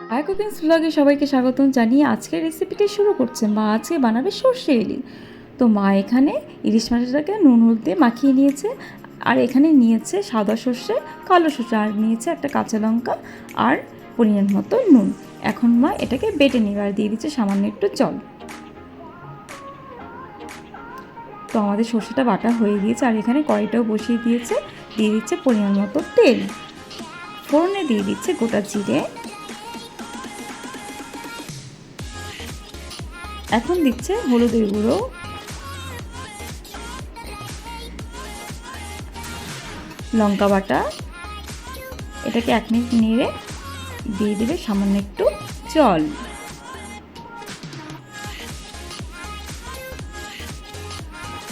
Cooking ব্লগে সবাইকে স্বাগতম জানিয়ে আজকের রেসিপিটি শুরু করছে। মা আজকে বানাবে সর্ষে ইলিশ। তো মা এখানে ইলিশ মাছটাকে নুন, হলুদ দিয়ে মাখিয়ে নিয়েছে আর এখানে নিয়েছে সাদা সর্ষে, কালো সর্ষে আর নিয়েছে একটা কাঁচা লঙ্কা আর পরিমাণ মতো নুন। এখন মা এটাকে বেটে নেবে আর দিয়ে দিচ্ছে সামান্য একটু জল। তো আমাদের সর্ষেটা বাটা হয়ে গিয়েছে আর এখানে কড়াইটাও বসিয়ে দিয়েছে। দিয়ে দিচ্ছে পরিমাণ মতো তেল। ফোড়নে দিয়ে দিচ্ছে গোটা জিরে। এখন দিচ্ছে হলুদের গুঁড়ো। লঙ্কা বাটা। এটাকে এক মিনিট নেড়ে দিয়ে দেবে সামান্য একটু জল।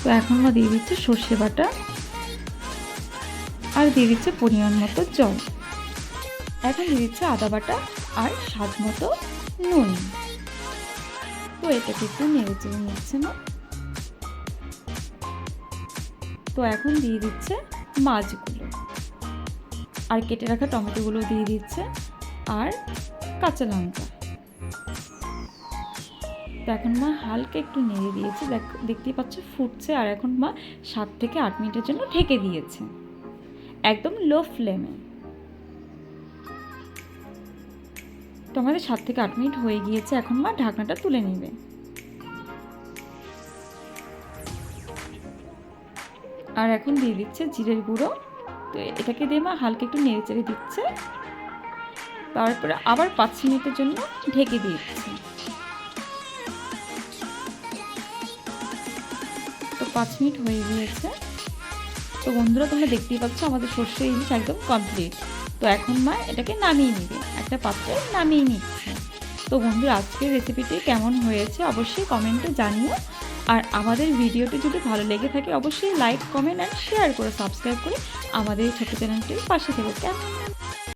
তো এখন দিয়ে দিচ্ছে সর্ষে বাটা আর দিয়ে দিচ্ছে পরিমাণ মতো জল। এখন দিয়ে দিচ্ছে আদা বাটা আর স্বাদ মতো নুন। তো এটাকে একটু নেড়ে চেড়ে নিচ্ছে না তো এখন দিয়ে দিচ্ছে মাছগুলো আর কেটে রাখা টমেটোগুলো দিয়ে দিচ্ছে আর কাঁচা লঙ্কা তো এখন মা হালকা একটু নেড়ে দিয়েছে দেখ দেখতেই পাচ্ছ ফুটছে আর এখন মা সাত থেকে আট মিনিটের জন্য ঢেকে দিয়েছে একদম লো ফ্লেমে তো আমাদের সাত থেকে আট মিনিট হয়ে গিয়েছে, এখন মা ঢাকনাটা তুলে নেবে। আর এখন দিয়ে দিচ্ছে জিরের গুঁড়ো। তো এটাকে দিয়ে মা হালকা একটু নেড়ে চেড়ে দিচ্ছে। তারপরে আবার পাঁচ মিনিটের জন্য ঢেকে দিচ্ছে। তো পাঁচ মিনিট হয়ে গিয়েছে। তো বন্ধুরা, তোমরা দেখতেই পাচ্ছ আমাদের সর্ষে ইলিশ একদম কমপ্লিট তো এখন মা এটাকে নামিয়ে নিবে, একটা পাত্রে নামিয়ে নিচ্ছে তো বন্ধুরা, আজকের রেসিপিটি কেমন হয়েছে অবশ্যই কমেন্টে জানিও। আর আমাদের ভিডিওটি যদি ভালো লেগে থাকে, অবশ্যই লাইক কমেন্ট অ্যান্ড শেয়ার করে সাবস্ক্রাইব করে আমাদের ছোটো চ্যানেলটির পাশে থেকে। কেমন